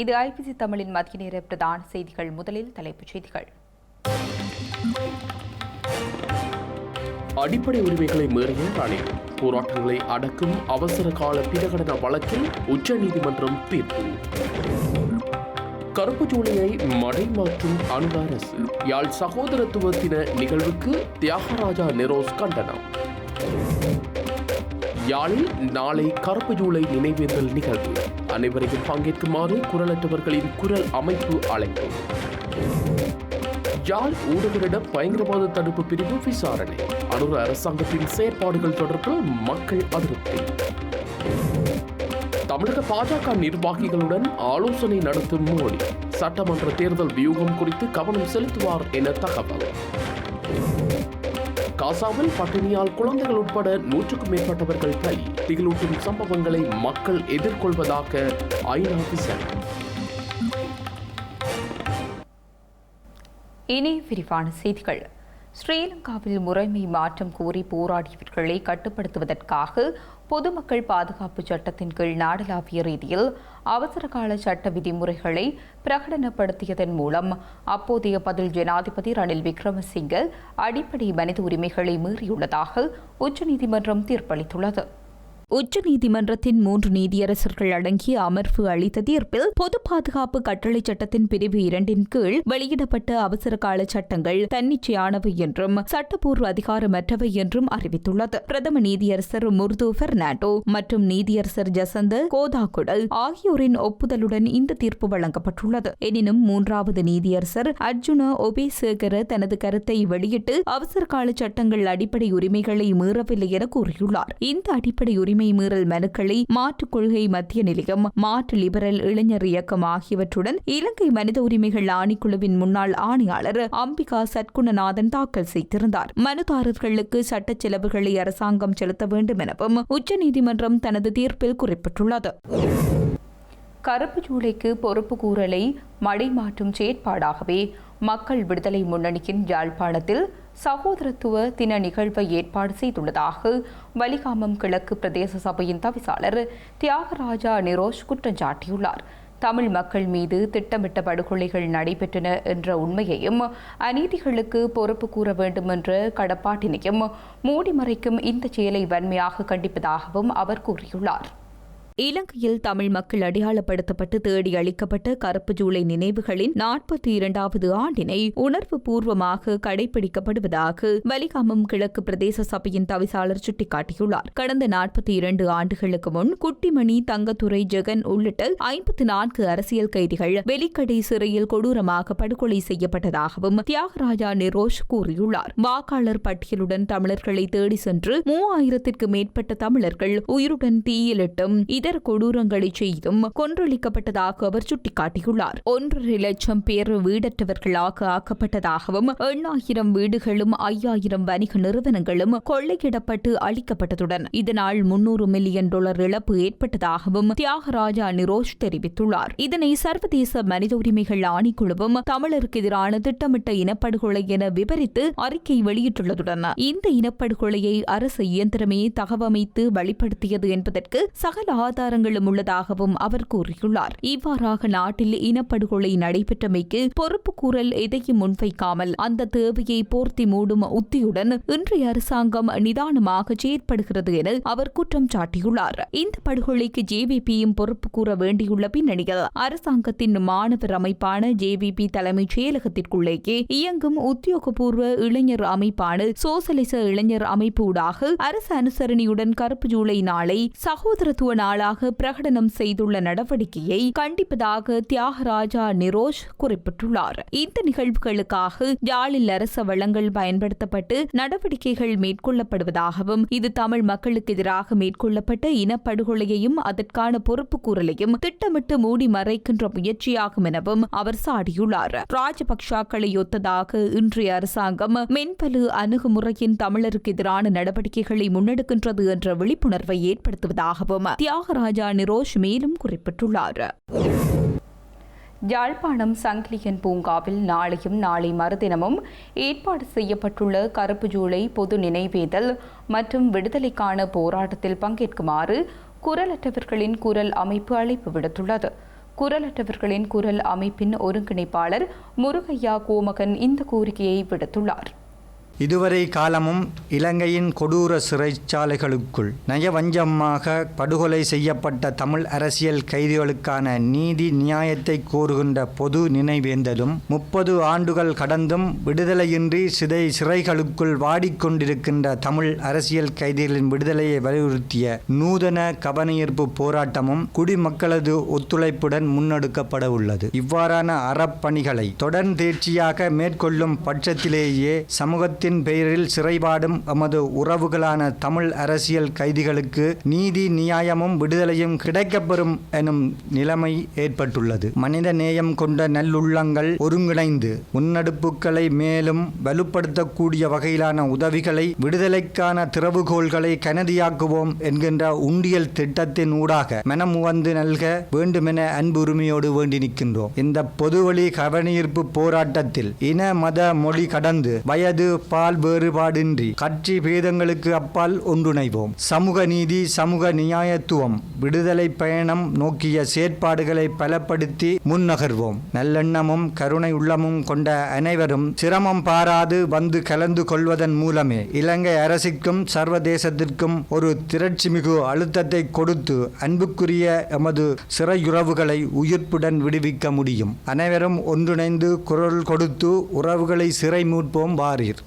இது ஐபிசி தமிழின் மத்திய நேர பிரதான செய்திகள். முதலில் தலைப்புச் செய்திகள். அடிப்படை உரிமைகளை மீறிய ரணில் போராட்டங்களை அடக்கும் அவசர கால பிரகடன வழக்கில் உச்சநீதிமன்றம் தீர்ப்பு. கருப்பு ஜூலையை மடைமாற்றும் அன்பு அரசு. யாழ் சகோதரத்துவ தின நிகழ்வுக்கு தியாகராஜா நெரோஸ் கண்டனம். யாழில் நாளை கருப்பு ஜூலை நினைவேந்தல் நிகழ்வு. அனைவரையும் பங்கேற்குமாறு குரலற்றவர்களின் குரல் அமைப்பு அழைப்பு. யாழ் ஊடகரிடம் பயங்கரவாத தடுப்பு பிரிவு விசாரணை? அனுர அரசாங்கத்தின் செயற்பாடுகள் தொடர்பில் மக்கள் அதிருப்தி. தமிழக பாஜக நிர்வாகிகளுடன் ஆலோசனை நடத்தும் மோடி. சட்டமன்ற தேர்தல் வியூகம் குறித்து கவனம் செலுத்துவார் என தகவல். காசாவில் பட்டினியால் குழந்தைகள் உட்பட நூற்றுக்கும் மேற்பட்டவர்கள் பலி திகிலூட்டும் சம்பவங்களை மக்கள் எதிர்கொள்வதாக ஐநா விசாரணை. இனி விரிவான செய்திகள். ஸ்ரீலங்காவில் முறைமை மாற்றம் கோரி போராடியவர்களை கட்டுப்படுத்துவதற்காக பொதுமக்கள் பாதுகாப்பு சட்டத்தின் கீழ் நாடளாவிய ரீதியில் அவசரகால சட்ட விதிமுறைகளை பிரகடனப்படுத்தியதன் மூலம் அப்போதைய பதில் ஜனாதிபதி ரணில் விக்ரமசிங்க அடிப்படை மனித உரிமைகளை மீறியுள்ளதாக உச்சநீதிமன்றம் தீர்ப்பளித்துள்ளது. உச்சநீதிமன்றத்தின் மூன்று நீதியரசர்கள் அடங்கிய அமர்வு அளித்த தீர்ப்பில் பொது பாதுகாப்பு கட்டளை சட்டத்தின் பிரிவு இரண்டின் கீழ் வெளியிடப்பட்ட அவசர கால சட்டங்கள் தன்னிச்சையானவை என்றும் சட்டப்பூர்வ அதிகாரமற்றவை என்றும் அறிவித்துள்ளது. பிரதம நீதியரசர் முர்து பெர்னாண்டோ மற்றும் நீதியரசர் ஜசந்த கோதாகுடல் ஆகியோரின் ஒப்புதலுடன் இந்த தீர்ப்பு வழங்கப்பட்டுள்ளது. எனினும் மூன்றாவது நீதியரசர் அர்ஜுன ஒபேசேகர தனது கருத்தை வெளியிட்டு அவசர கால சட்டங்கள் அடிப்படை உரிமைகளை மீறவில்லை என கூறியுள்ளார். இந்த அடிப்படை உரிமை மீறல் மனுக்களை மாற்றுக் கொள்கை மத்திய நிலையம் மாற்று லிபரல் இளைஞர் இயக்கம் ஆகியவற்றுடன் இலங்கை மனித உரிமைகள் ஆணைக்குழுவின் முன்னாள் ஆணையாளர் அம்பிகா சத்குணநாதன் தாக்கல் செய்திருந்தார். மனுதாரர்களுக்கு சட்ட செலவுகளை அரசாங்கம் செலுத்த வேண்டும் எனவும் உச்சநீதிமன்றம் தனது தீர்ப்பில் குறிப்பிட்டுள்ளது. கருப்பு ஜூலைக்கு பொறுப்பு கூறலை மடை மாற்றும் செயற்பாடாகவே மக்கள் விடுதலை முன்னணியின் யாழ்ப்பாணத்தில் சகோதரத்துவ தின நிகழ்வை ஏற்பாடு செய்துள்ளதாக வலிகாமம் கிழக்கு பிரதேச சபையின் தவிசாளர் தியாகராஜா நிரோஷ் குற்றம் சாட்டியுள்ளார். தமிழ் மக்கள் மீது திட்டமிட்ட படுகொலைகள் நடைபெற்றன என்ற உண்மையையும் அநீதிகளுக்கு பொறுப்பு கூற வேண்டும் என்ற கடப்பாட்டினையும் மூடி மறைக்கும் இந்த செயலை வன்மையாக கண்டிப்பதாகவும் அவர் கூறியுள்ளார். இலங்கையில் தமிழ் மக்கள் அடையாளப்படுத்தப்பட்டு தேடி அளிக்கப்பட்ட கருப்பு ஜூலை நினைவுகளின் நாற்பத்தி இரண்டாவது ஆண்டினை உணர்வு பூர்வமாக கடைபிடிக்கப்படுவதாக வலிகாமம் கிழக்கு பிரதேச சபையின் தவிசாளர் சுட்டிக்காட்டியுள்ளார். கடந்த நாற்பத்தி இரண்டு ஆண்டுகளுக்கு முன் குட்டிமணி தங்கத்துறை ஜெகன் உள்ளிட்ட ஐம்பத்தி நான்கு அரசியல் கைதிகள் வெலிக்கடை சிறையில் கொடூரமாக படுகொலை செய்யப்பட்டதாகவும் தியாகராஜா நிரோஷ் கூறியுள்ளார். வாக்காளர் பட்டியலுடன் தமிழர்களை தேடி சென்று மூவாயிரத்திற்கு மேற்பட்ட தமிழர்கள் உயிருடன் தீயிலிட்டும் இடர் கொடூரங்களை செய்தும் கொன்றளிக்கப்பட்டதாக அவர் சுட்டிக்காட்டியுள்ளார். ஒன்றரை லட்சம் பேர் வீடற்றவர்களாக ஆக்கப்பட்டதாகவும் எண்ணாயிரம் வீடுகளும் ஐயாயிரம் வணிக நிறுவனங்களும் கொள்ளையிடப்பட்டு அளிக்கப்பட்டதுடன் இதனால் முன்னூறு மில்லியன் டாலர் இழப்பு ஏற்பட்டதாகவும் தியாகராஜா நிரோஷ் தெரிவித்துள்ளார். இதனை சர்வதேச மனித உரிமைகள் ஆணைக்குழுவும் தமிழருக்கு எதிரான திட்டமிட்ட இனப்படுகொலை என விவரித்து அறிக்கை வெளியிட்டுள்ளதுடன் இந்த இனப்படுகொலையை அரசு இயந்திரமே தகவமைத்து வெளிப்படுத்தியது என்பதற்கு சகல ஆதாரங்களும் உள்ளதாகவும் அவர் கூறியுள்ளார். இவ்வாறாக நாட்டில் இனப்படுகொலை நடைபெற்றமைக்கு பொறுப்பு கூறல் எதையும் முன்வைக்காமல் அந்த தேவையை போர்த்தி மூடும் உத்தியுடன் இன்றைய அரசாங்கம் நிதானமாக செயற்படுகிறது என அவர் குற்றம் சாட்டியுள்ளார். இந்த படுகொலைக்கு ஜேவிபியும் பொறுப்பு கூற வேண்டியுள்ள பின்னணியில் அரசாங்கத்தின் மாணவர் அமைப்பான ஜேவிபி தலைமைச் செயலகத்திற்குள்ளேயே இயங்கும் உத்தியோகபூர்வ இளைஞர் அமைப்பான சோசலிச இளைஞர் அமைப்பு ஊடாக அரசு அனுசரணையுடன் கருப்பு ஜூலை நாளை சகோதரத்துவ நாளாக பிரகடனம் செய்துள்ள நடவடிக்கையை கண்டிப்பதாக தியாகராஜா நிரோஷ் குறிப்பிட்டுள்ளார். இந்த நிகழ்வுகளுக்காக யாழில் அரச வளங்கள் பயன்படுத்தப்பட்டு நடவடிக்கைகள் மேற்கொள்ளப்படுவதாகவும் இது தமிழ் மக்களுக்கு எதிராக மேற்கொள்ளப்பட்ட இனப்படுகொலையையும் அதற்கான பொறுப்பு கூறலையும் திட்டமிட்டு மூடி மறைக்கின்ற முயற்சியாகும் எனவும் அவர் சாடியுள்ளார். ராஜபக்சாக்களை ஒத்ததாக இன்றைய அரசாங்கம் மென்பலு அணுகுமுறையின் தமிழருக்கு எதிரான நடவடிக்கைகளை முன்னெடுக்கின்றது என்ற விழிப்புணர்வை ஏற்படுத்துவதாகவும் தியாக தியாகராஜா நிரோஷ் மேலும் குறிப்பிட்டுள்ளார். யாழ்ப்பாணம் சங்கிலியன் பூங்காவில் நாளையும் நாளை மறுதினமும் ஏற்பாடு செய்யப்பட்டுள்ள கருப்பு ஜூலை பொது நினைவேதல் மற்றும் விடுதலைக்கான போராட்டத்தில் பங்கேற்குமாறு குரலற்றவர்களின் குரல் அமைப்பு அழைப்பு விடுத்துள்ளது. குரலற்றவர்களின் குரல் அமைப்பின் ஒருங்கிணைப்பாளர் முருகையா கோமகன் இந்த கோரிக்கையை விடுத்துள்ளார். இதுவரை காலமும் இலங்கையின் கொடூர சிறைச்சாலைகளுக்குள் நயவஞ்சமாக படுகொலை செய்யப்பட்ட தமிழ் அரசியல் கைதிகளுக்கான நீதி நியாயத்தை கோருகின்ற பொது நினைவேந்தலும் முப்பது ஆண்டுகள் கடந்தும் விடுதலையின்றி சிதை சிறைகளுக்குள் வாடிக்கொண்டிருக்கின்ற தமிழ் அரசியல் கைதிகளின் விடுதலையை வலியுறுத்திய நூதன கவனஈர்ப்பு போராட்டமும் குடிமக்களது ஒத்துழைப்புடன் முன்னெடுக்கப்பட உள்ளது. இவ்வாறான அறப்பணிகளை தொடர்ந்தேர்ச்சியாக மேற்கொள்ளும் பட்சத்திலேயே சட்டத்தின் பெயரில் சிறைபாடும் எமது உறவுகளான தமிழ் அரசியல் கைதிகளுக்கு நீதி நியாயமும் விடுதலையும் கிடைக்கப்பெறும் எனும் நிலைமை ஏற்பட்டுள்ளது. மனித நேயம் கொண்ட நல்லுள்ளங்கள் ஒருங்கிணைந்து முன்னெடுப்புகளை மேலும் வலுப்படுத்தக்கூடிய வகையிலான உதவிகளை விடுதலைக்கான திறவுகோள்களை கனதியாக்குவோம் என்கின்ற உண்டியல் திட்டத்தின் ஊடாக மனமுவந்து நல்க வேண்டுமென அன்பு உரிமையோடு வேண்டி நிற்கின்றோம். இந்த பொதுவழி கவனீர்ப்பு போராட்டத்தில் இன மத மொழி கடந்து வயது பால் வேறுபாடின்றி கட்சி பேதங்களுக்கு அப்பால் ஒன்றுணைவோம். சமூக நீதி சமூக நியாயத்துவம் விடுதலை பயணம் நோக்கிய செயற்பாடுகளை பலப்படுத்தி முன்னகர்வோம். நல்லெண்ணமும் கருணை உள்ளமும் கொண்ட அனைவரும் சிரமம் பாராது வந்து கலந்து கொள்வதன் மூலமே இலங்கை அரசிற்கும் சர்வதேசத்திற்கும் ஒரு திரட்சிமிகு அழுத்தத்தை கொடுத்து அன்புக்குரிய எமது சிறையுறவுகளை உயிர்ப்புடன் விடுவிக்க முடியும். அனைவரும் ஒன்றிணைந்து குரல் கொடுத்து உறவுகளை சிறை மீட்போம் வாரீர்.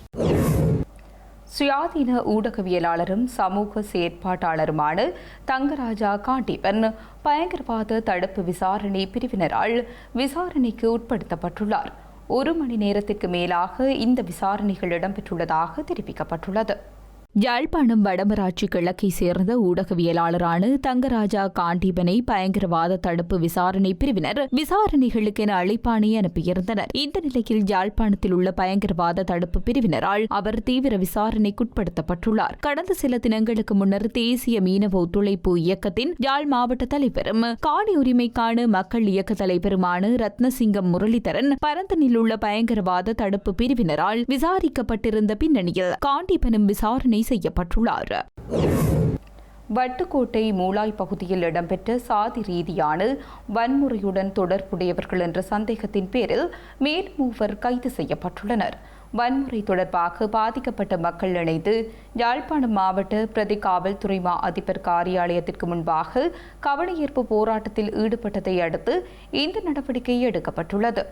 சுயாதீன ஊடகவியலாளரும் சமூக செயற்பாட்டாளருமான தங்கராஜா காண்டீபன் பயங்கரவாத தடுப்பு விசாரணை பிரிவினரால் விசாரணைக்கு உட்படுத்தப்பட்டுள்ளார். ஒரு மணி நேரத்திற்கு மேலாக இந்த விசாரணைகள் இடம்பெற்றுள்ளதாக தெரிவிக்கப்பட்டுள்ளது. யாழ்ப்பாணம் வடமராட்சி கிழக்கை சேர்ந்த ஊடகவியலாளரான தங்கராஜா காண்டீபனை பயங்கரவாத தடுப்பு விசாரணை பிரிவினர் விசாரணைகளுக்கென அழைப்பாணை அனுப்பியிருந்தனர் இந்த நிலையில் யாழ்ப்பாணத்தில் உள்ள பயங்கரவாத தடுப்பு பிரிவினரால் அவர் தீவிர விசாரணைக்குட்படுத்தப்பட்டுள்ளார். கடந்த சில தினங்களுக்கு முன்னர் தேசிய மீனவ ஒத்துழைப்பு இயக்கத்தின் யாழ் மாவட்ட தலைவரும் காணி உரிமைக்கான மக்கள் இயக்க தலைவருமான ரத்னசிங்கம் முரளிதரன் பரந்தனில் உள்ள பயங்கரவாத தடுப்பு பிரிவினரால் விசாரிக்கப்பட்டிருந்த பின்னணியில் காண்டீபனும் விசாரணை செய்யப்பட்டுள்ளார். வட்டுக்கோட்டை மூலாய் பகுதியில் இடம்பெற்ற சாதி ரீதியான வன்முறையுடன் தொடர்புடையவர்கள் என்ற சந்தேகத்தின் பேரில் மேல் மூவர் கைது செய்யப்பட்டுள்ளனர். வன்முறை தொடர்பாக பாதிக்கப்பட்ட மக்கள் இணைந்து யாழ்ப்பாணம் மாவட்ட பிரதி காவல்துறை மா அதிபர் காரியாலயத்திற்கு முன்பாக கவனஈர்ப்பு போராட்டத்தில் ஈடுபட்டதை அடுத்து இந்த நடவடிக்கை எடுக்கப்பட்டுள்ளது.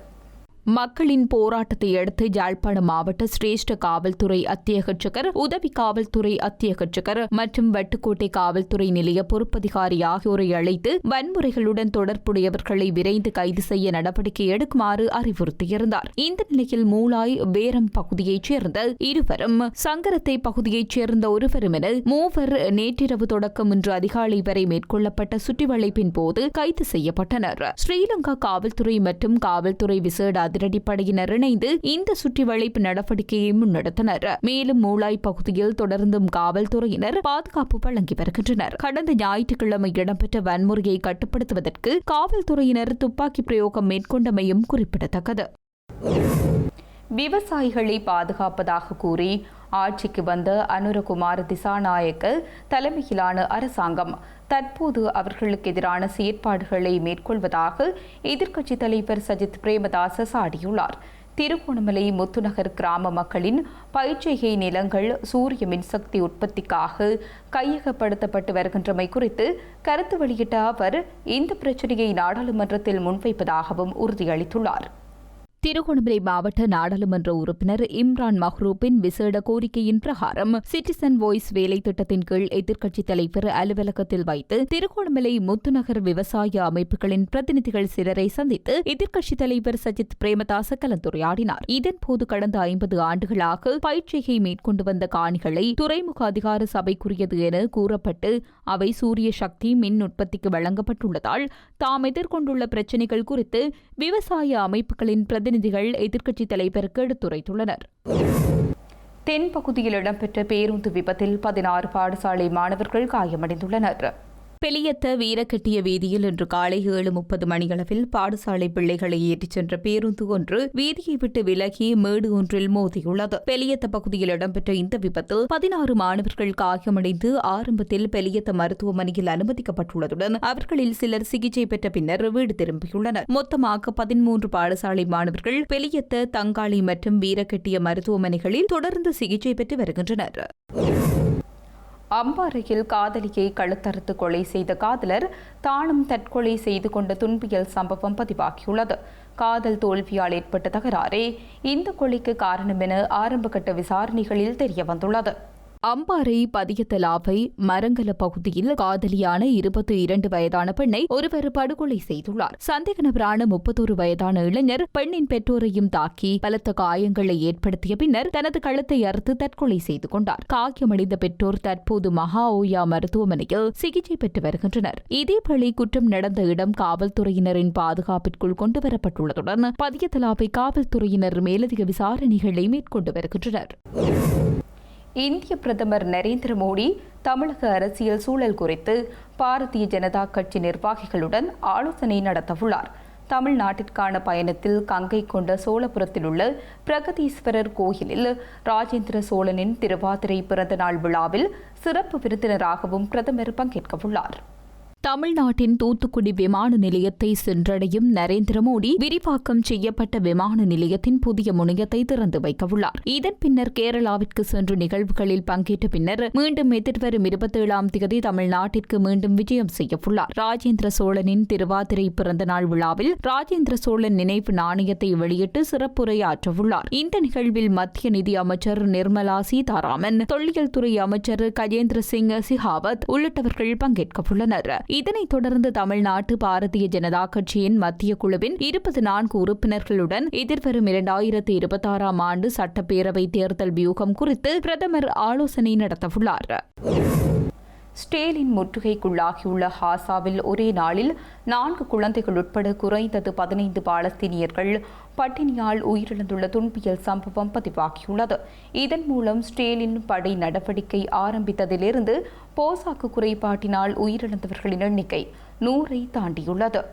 மக்களின் போராட்டத்தை அடுத்து யாழ்ப்பாண மாவட்ட சிரேஷ்ட காவல்துறை அத்தியகட்சகர் உதவி காவல்துறை அத்தியகட்சகர் மற்றும் வட்டுக்கோட்டை காவல்துறை நிலைய பொறுப்பதிகாரி ஆகியோரை அழைத்து வன்முறைகளுடன் தொடர்புடையவர்களை விரைந்து கைது செய்ய நடவடிக்கை எடுக்குமாறு அறிவுறுத்தியிருந்தார். இந்த நிலையில் மூலாய் வேரம் பகுதியைச் சேர்ந்த இருவரும் சங்கரத்தை பகுதியைச் சேர்ந்த ஒருவரும் என மூவர் நேற்றிரவு தொடக்கம் இன்று அதிகாலை வரை மேற்கொள்ளப்பட்ட சுற்றிவளைப்பின் போது கைது செய்யப்பட்டனர். ஸ்ரீலங்கா காவல்துறை மற்றும் காவல்துறை விசேட அதிரடிப்படையினர் இணைந்து இந்த சுற்றிவளைப்பு நடவடிக்கையை முன்னெடுத்தனர். மேலும் மூளாய் பகுதியில் தொடர்ந்தும் காவல்துறையினர் பாதுகாப்பு வழங்கி வருகின்றனர். கடந்த ஞாயிற்றுக்கிழமை இடம்பெற்ற வன்முறையை கட்டுப்படுத்துவதற்கு காவல்துறையினர் துப்பாக்கி பிரயோகம் மேற்கொண்டமையும் குறிப்பிடத்தக்கது. விவசாயிகளை பாதுகாப்பதாக கூறி ஆட்சிக்கு வந்த அனுரகுமார் திசாநாயக்க தலைமையிலான அரசாங்கம் தற்போது அவர்களுக்கு எதிரான செயற்பாடுகளை மேற்கொள்வதாக எதிர்க்கட்சித் தலைவர் சஜித் பிரேமதாச சாடியுள்ளார். திருகோணமலை முத்துநகர் கிராம மக்களின் பயிற்சிகை நிலங்கள் சூரிய மின்சக்தி உற்பத்திக்காக கையகப்படுத்தப்பட்டு வருகின்றமை குறித்து கருத்து வெளியிட்ட அவர் இந்த பிரச்சனையை நாடாளுமன்றத்தில் முன்வைப்பதாகவும் உறுதியளித்துள்ளார். திருகோணமலை மாவட்ட நாடாளுமன்ற உறுப்பினர் இம்ரான் மஹ்ரூப்பின் விசேட கோரிக்கையின் பிரகாரம் சிட்டிசன் வாய்ஸ் வேலை திட்டத்தின் கீழ் எதிர்க்கட்சித் தலைவர் அலுவலகத்தில் வைத்து திருகோணமலை முத்துநகர் விவசாய அமைப்புகளின் பிரதிநிதிகள் சிலரை சந்தித்து எதிர்க்கட்சித் தலைவர் சஜித் பிரேமதாச கலந்துரையாடினார். இதன்போது கடந்த ஐம்பது ஆண்டுகளாக பயிற்சியை மேற்கொண்டு வந்த காணிகளை துறைமுக அதிகார சபைக்குரியது என கூறப்பட்டு அவை சூரிய சக்தி மின் உற்பத்திக்கு வழங்கப்பட்டுள்ளதால் தாம் எதிர்கொண்டுள்ள பிரச்சினைகள் குறித்து விவசாய அமைப்புகளின் பிரதிநிதி பிரதிநிதிகள் எதிர்க்கட்சித் தலைவருக்கு எடுத்துரைத்துள்ளனர். தென்பகுதியில் இடம்பெற்ற பேருந்து விபத்தில் பதினாறு பாடசாலை மாணவர்கள் காயமடைந்துள்ளனர். பெலியத்த வீரக்கட்டிய வீதியில் இன்று காலை ஏழு முப்பது மணியளவில் பாடசாலை பிள்ளைகளை ஏற்றிச் சென்ற பேருந்து ஒன்று வீதியை விட்டு விலகி மேடு ஒன்றில் மோதியுள்ளது. பெலியத்த பகுதியில் இடம்பெற்ற இந்த விபத்து பதினாறு மாணவர்கள் காயமடைந்து ஆரம்பத்தில் பெலியத்த மருத்துவமனையில் அனுமதிக்கப்பட்டுள்ளதுடன் அவர்களில் சிலர் சிகிச்சை பெற்ற பின்னர் வீடு திரும்பியுள்ளனர். மொத்தமாக பதிமூன்று பாடசாலை மாணவர்கள் பெலியத்த தங்காளி மற்றும் வீரக்கட்டிய மருத்துவமனைகளில் தொடர்ந்து சிகிச்சை பெற்று வருகின்றனர். அம்பாறையில் காதலியை கழுத்தறுத்து கொலை செய்த காதலர் தானும் தற்கொலை செய்து கொண்ட துன்பியல் சம்பவம் பதிவாகியுள்ளது. காதல் தோல்வியால் ஏற்பட்ட தகராறே இந்த கொலைக்கு காரணம் என ஆரம்பகட்ட விசாரணைகளில் தெரியவந்துள்ளது. அம்பாறை பதியத்தலாவை மரங்கல பகுதியில் காதலியான இருபத்தி இரண்டு வயதான பெண்ணை ஒருவர் படுகொலை செய்துள்ளார். சந்தேக நபரான முப்பத்தொரு வயதான இளைஞர் பெண்ணின் பெற்றோரையும் தாக்கி பலத்த காயங்களை ஏற்படுத்திய பின்னர் தனது கழுத்தை அறுத்து தற்கொலை செய்து கொண்டார். காயமடைந்த பெற்றோர் தற்போது மகா ஓயா மருத்துவமனையில் சிகிச்சை பெற்று வருகின்றனர். இதேபழி குற்றம் நடந்த இடம் காவல்துறையினரின் பாதுகாப்பிற்குள் கொண்டுவரப்பட்டுள்ளதுடன் பதியத்தலாவை காவல்துறையினர் மேலதிக விசாரணைகளை மேற்கொண்டு வருகின்றனர். இந்திய பிரதமர் நரேந்திர மோடி தமிழக அரசியல் சூழல் குறித்து பாரதிய ஜனதா கட்சி நிர்வாகிகளுடன் ஆலோசனை நடத்தவுள்ளார். தமிழ்நாட்டிற்கான பயணத்தில் கங்கை கொண்ட சோழபுரத்தில் உள்ள பிரகதீஸ்வரர் கோயிலில் ராஜேந்திர சோழனின் திருவாதிரை பிறந்தநாள் விழாவில் சிறப்பு விருந்தினராகவும் பிரதமர் பங்கேற்கவுள்ளார். தமிழ்நாட்டின் தூத்துக்குடி விமான நிலையத்தை சென்றடையும் நரேந்திர மோடி விரிவாக்கம் செய்யப்பட்ட விமான நிலையத்தின் புதிய முனையத்தை திறந்து வைக்கவுள்ளார். இதன் பின்னர் கேரளாவிற்கு சென்று நிகழ்வுகளில் பங்கேற்ற பின்னர் மீண்டும் எதிர்வரும் இருபத்தேழாம் தேதி தமிழ்நாட்டிற்கு மீண்டும் விஜயம் செய்யவுள்ளார். ராஜேந்திர சோழனின் திருவாதிரை பிறந்த நாள் விழாவில் ராஜேந்திர சோழன் நினைவு நாணயத்தை வெளியிட்டு சிறப்புரையாற்றவுள்ளார். இந்த நிகழ்வில் மத்திய நிதி அமைச்சர் நிர்மலா சீதாராமன் தொல்லியல் துறை அமைச்சர் கஜேந்திர சிங் சிஹாவத் உள்ளிட்டவர்கள் பங்கேற்கவுள்ளனர். இதனைத் தொடர்ந்து தமிழ்நாட்டு பாரதிய ஜனதா கட்சியின் மத்திய குழுவின் இருபத்தி நான்கு உறுப்பினர்களுடன் எதிர்வரும் இரண்டாயிரத்தி இருபத்தாறாம் ஆண்டு சட்டப்பேரவை தேர்தல் வியூகம் குறித்து பிரதமர் ஆலோசனை நடத்தவுள்ளார். ஸ்டேலின் முற்றுகைக்குள்ளாகியுள்ள ஹாசாவில் ஒரே நாளில் நான்கு குழந்தைகள் உட்பட குறைந்தது பதினைந்து பாலஸ்தீனியர்கள் பட்டினியால் உயிரிழந்துள்ள துன்பியல் சம்பவம் பதிவாகியுள்ளது. இதன் மூலம் ஸ்டேலின் படை நடவடிக்கை ஆரம்பித்ததிலிருந்து போசாக்கு குறைபாட்டினால் உயிரிழந்தவர்களின் எண்ணிக்கை நூறை தாண்டியுள்ளது.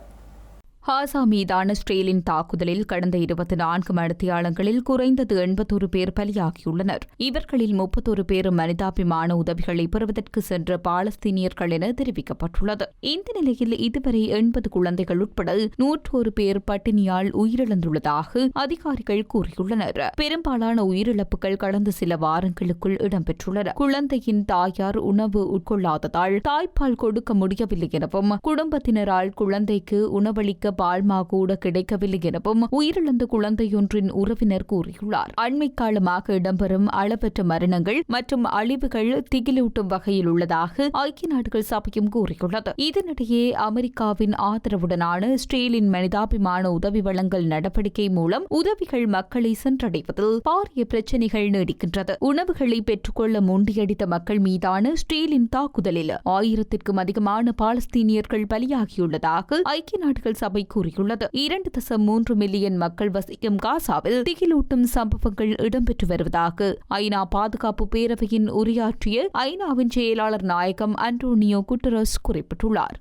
ஹாசா மீதான ஸ்ட்ரேலின் தாக்குதலில் கடந்த இருபத்தி நான்கு மணித்தியாலங்களில் குறைந்தது எண்பத்தொரு பேர் பலியாகியுள்ளனர். இவர்களில் முப்பத்தொரு பேர் மனிதாபிமான உதவிகளை பெறுவதற்கு சென்ற பாலஸ்தீனியர்கள் என தெரிவிக்கப்பட்டுள்ளது. இந்த நிலையில் இதுவரை எண்பது குழந்தைகள் உட்பட நூற்றொரு பேர் பட்டினியால் உயிரிழந்துள்ளதாக அதிகாரிகள் கூறியுள்ளனர். பெரும்பாலான உயிரிழப்புகள் கடந்த சில வாரங்களுக்குள் இடம்பெற்றுள்ளன. குழந்தையின் தாயார் உணவு உட்கொள்ளாததால் தாய்ப்பால் கொடுக்க முடியவில்லை எனவும் குடும்பத்தினரால் குழந்தைக்கு உணவளிக்க பால்மா கூட கிடைக்கவில்லை எனவும் உயிரிழந்த குழந்தையொன்றின் உறவினர் கூறியுள்ளார். அண்மை காலமாக இடம்பெறும் அளவற்ற மரணங்கள் மற்றும் அழிவுகள் திகிலூட்டும் வகையில் உள்ளதாக ஐக்கிய நாடுகள் சபையும் கூறியுள்ளது. இதனிடையே அமெரிக்காவின் ஆதரவுடனான ஸ்டீலின் மனிதாபிமான உதவி வழங்கல் நடவடிக்கை மூலம் உதவிகள் மக்களை சென்றடைவதில் பாரிய பிரச்சினைகள் நீடிக்கின்றது. உணவுகளை பெற்றுக்கொள்ள முண்டியடித்த மக்கள் மீதான ஸ்டீலின் தாக்குதலில் ஆயிரத்திற்கும் அதிகமான பாலஸ்தீனியர்கள் பலியாகியுள்ளதாக ஐக்கிய நாடுகள் சபை கூறியுள்ளது. இரண்டு தசம் மூன்று மில்லியன் மக்கள் வசிக்கும் காசாவில் திகிலூட்டும் சம்பவங்கள் இடம்பெற்று வருவதாக ஐநா பாதுகாப்பு பேரவையின் உரையாற்றிய ஐநாவின் செயலாளர் நாயகம் அன்டோனியோ குட்டரஸ் குறிப்பிட்டுள்ளார்.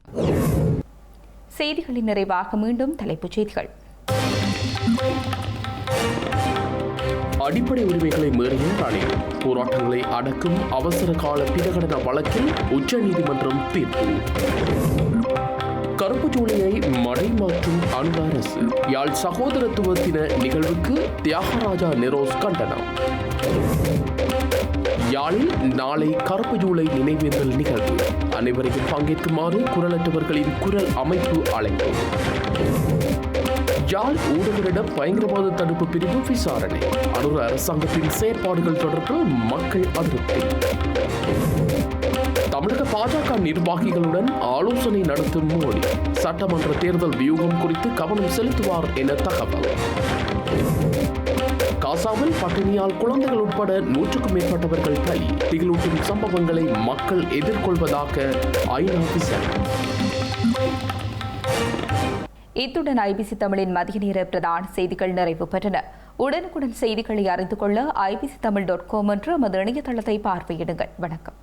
செய்திகளின் நிறைவாக மீண்டும் தலைப்புச் செய்திகள். அடிப்படை உரிமைகளை மீறிய ரணில் போராட்டங்களை அடக்கும் அவசர கால பிரகடன வழக்கில் உச்சநீதிமன்றம் தீர்ப்பு. கருப்பு ஜூலையை மடை மாற்றும் அன்ப அரசு யாழ் சகோதரத்துவத்தின நிகழ்வுக்கு தியாகராஜா நிரோஸ் கண்டனம். யாழில் நாளை கருப்பு ஜூலை நினைவேந்தல் நிகழ்வு. அனைவரையும் பங்கேற்குமாறு குரலற்றவர்களின் குரல் அமைப்பு அழைப்பு. யாழ் ஊடகரிடம் பயங்கரவாத தடுப்பு பிரிவு விசாரணை. அனுர அரசாங்கத்தின் செயற்பாடுகள் தொடர்பு மக்கள் அதிருப்தி. தமிழக பாஜக நிர்வாகிகளுடன் ஆலோசனை நடத்தும் மோடி. சட்டமன்ற தேர்தல் வியூகம் குறித்து கவனம் செலுத்துவார் என தகவல். காசாவில் பட்டினியால் குழந்தைகள் உட்பட நூற்றுக்கும் மேற்பட்டவர்கள் பலி. திகிலூட்டும் சம்பவங்களை மக்கள் எதிர்கொள்வதாக ஐநா இத்துடன் ஐபிசி தமிழின் மதிய நேர பிரதான செய்திகள் நிறைவு பெற்றன. உடனுக்குடன் செய்திகளை அறிந்து கொள்ள ஐபிசி தமிழ் டாட் காம் என்ற நமது இணையதளத்தை பார்வையிடுங்கள். வணக்கம்.